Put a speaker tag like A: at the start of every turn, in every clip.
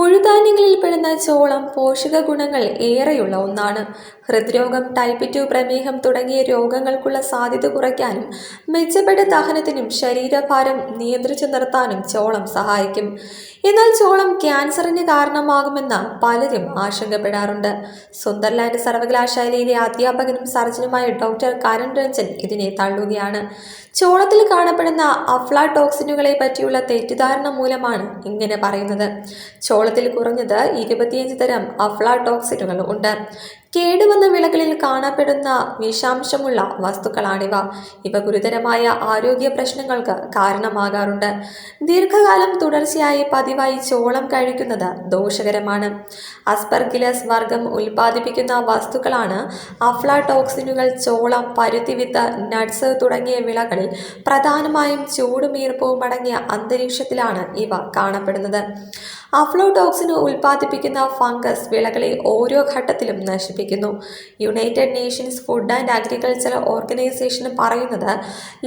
A: മുഴുധാന്യങ്ങളിൽ പെടുന്ന ചോളം പോഷക ഗുണങ്ങൾ ഏറെയുള്ള ഒന്നാണ്. ഹൃദ്രോഗം ടൈപ്പ് ടു പ്രമേഹം തുടങ്ങിയ രോഗങ്ങൾക്കുള്ള സാധ്യത കുറയ്ക്കാനും മെച്ചപ്പെട്ട ദഹനത്തിനും ശരീരഭാരം നിയന്ത്രിച്ചു നിർത്താനും ചോളം സഹായിക്കും. എന്നാൽ ചോളം ക്യാൻസറിന് കാരണമാകുമെന്ന് പലരും ആശങ്കപ്പെടാറുണ്ട്. സുന്ദർലാൻഡ് സർവകലാശാലയിലെ അധ്യാപകനും സർജനുമായ ഡോക്ടർ കരൺ രഞ്ജൻ ഇതിനെ തള്ളുകയാണ്. ചോളത്തിൽ കാണപ്പെടുന്ന അഫ്ലാടോക്സിനുകളെ പറ്റിയുള്ള തെറ്റിദ്ധാരണ മൂലമാണ് ഇങ്ങനെ പറയുന്നത്. ചോളത്തിൽ കുറഞ്ഞത് ഇരുപത്തിയഞ്ച് തരം അഫ്ലാടോക്സിനുകൾ ഉണ്ട്. കേടുവന്ന വിളകളിൽ കാണപ്പെടുന്ന വിഷാംശമുള്ള വസ്തുക്കളാണിവ. ഇവ ഗുരുതരമായ ആരോഗ്യ പ്രശ്നങ്ങൾക്ക് കാരണമാകാറുണ്ട്. ദീർഘകാലം തുടർച്ചയായി പതിവായി ചോളം കഴിക്കുന്നത് ദോഷകരമാണ്. അസ്പർഗിലസ് വർഗം ഉൽപ്പാദിപ്പിക്കുന്ന വസ്തുക്കളാണ് അഫ്ലാടോക്സിനുകൾ ചോളം പരുത്തിവിത്ത് നട്ട്സ് തുടങ്ങിയ വിളകളിൽ പ്രധാനമായും ചൂടും ഈർപ്പവും അടങ്ങിയ അന്തരീക്ഷത്തിലാണ് ഇവ കാണപ്പെടുന്നത്. അഫ്ലോടോക്സിന് ഉൽപ്പാദിപ്പിക്കുന്ന ഫംഗസ് വിളകളെ ഓരോ ഘട്ടത്തിലും നശിപ്പിക്കുന്നു United Nations food and agriculture organization പറയുന്നത്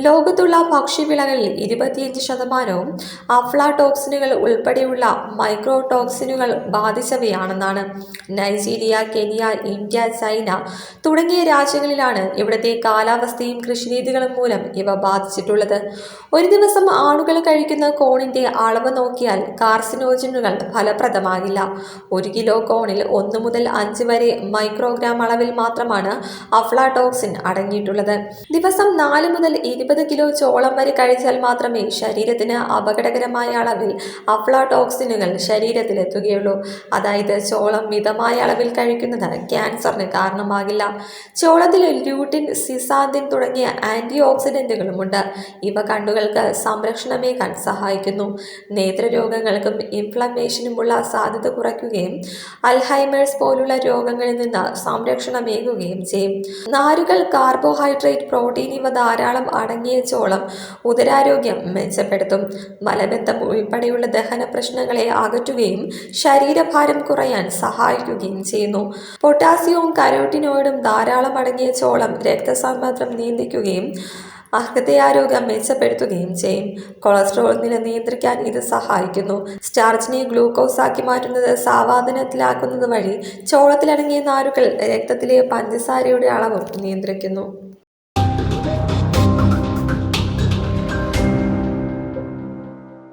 A: ലോകത്തുള്ള ഭക്ഷ്യവിളകളിൽ ഇരുപത്തിയഞ്ച് ശതമാനവും അഫ്ലാടോക്സിനുകൾ ഉൾപ്പെടെയുള്ള മൈക്രോടോക്സിനുകൾ ബാധിച്ചവയാണെന്നാണ്. നൈജീരിയ കെനിയ ഇന്ത്യ ചൈന തുടങ്ങിയ രാജ്യങ്ങളിലാണ് ഇവിടുത്തെ കാലാവസ്ഥയും കൃഷിരീതികളും മൂലം ഇവ ബാധിച്ചിട്ടുള്ളത്. ഒരു ദിവസം ആളുകൾ കഴിക്കുന്ന കോണിന്റെ അളവ് നോക്കിയാൽ കാർസിനോജനുകൾ ഫലപ്രദമാകില്ല. ഒരു കിലോ കോണിൽ ഒന്ന് മുതൽ അഞ്ച് വരെ മൈക്രോഗ്രാം അളവിൽ മാത്രമാണ് അഫ്ലാടോക്സിൻ അടങ്ങിയിട്ടുള്ളത്. ദിവസം നാല് മുതൽ ഇരുപത് കിലോ ചോളം വരെ കഴിച്ചാൽ മാത്രമേ ശരീരത്തിന് അപകടകരമായ അളവിൽ അഫ്ലാടോക്സിനുകൾ ശരീരത്തിലെത്തുകയുള്ളൂ അതായത് ചോളം മിതമായ അളവിൽ കഴിക്കുന്നത് ക്യാൻസറിന് കാരണമാകില്ല. ചോളത്തിൽ ല്യൂട്ടിൻ സിസാന്തിൻ തുടങ്ങിയ ആന്റി ഓക്സിഡന്റുകളുമുണ്ട് ഇവ കണ്ണുകൾക്ക് സംരക്ഷണമേകാൻ സഹായിക്കുന്നു. നേത്രരോഗങ്ങൾക്കും ഇൻഫ്ലമേഷനുമുള്ള സാധ്യത കുറയ്ക്കുകയും അൽഹൈമേഴ്സ് പോലുള്ള രോഗങ്ങളിൽ നിന്ന് സംരക്ഷണമേകുകയും ചെയ്യും. നാരുകൾ കാർബോഹൈഡ്രേറ്റ് പ്രോട്ടീൻ ഇവ ധാരാളം അടങ്ങിയ ചോളം ഉദരാരോഗ്യം മെച്ചപ്പെടുത്തും. മലബന്ധം ഉൾപ്പെടെയുള്ള ദഹന പ്രശ്നങ്ങളെ അകറ്റുകയും ശരീരഭാരം കുറയാൻ സഹായിക്കുകയും ചെയ്യുന്നു. പൊട്ടാസ്യവും കരോട്ടിനോയിഡും ധാരാളം അടങ്ങിയ ചോളം രക്തസമ്മർദ്ദം നിയന്ത്രിക്കുകയും ഹൃദയാരോഗ്യം മെച്ചപ്പെടുത്തുകയും ചെയ്യും. കൊളസ്ട്രോൾ നില നിയന്ത്രിക്കാൻ ഇത് സഹായിക്കുന്നു. സ്റ്റാർച്ചിനെ ഗ്ലൂക്കോസ് ആക്കി മാറ്റുന്നത് സാവാദനത്തിലാക്കുന്നത് വഴി ചോളത്തിലടങ്ങിയ നാരുകൾ രക്തത്തിലെ പഞ്ചസാരയുടെ അളവ് നിയന്ത്രിക്കുന്നു.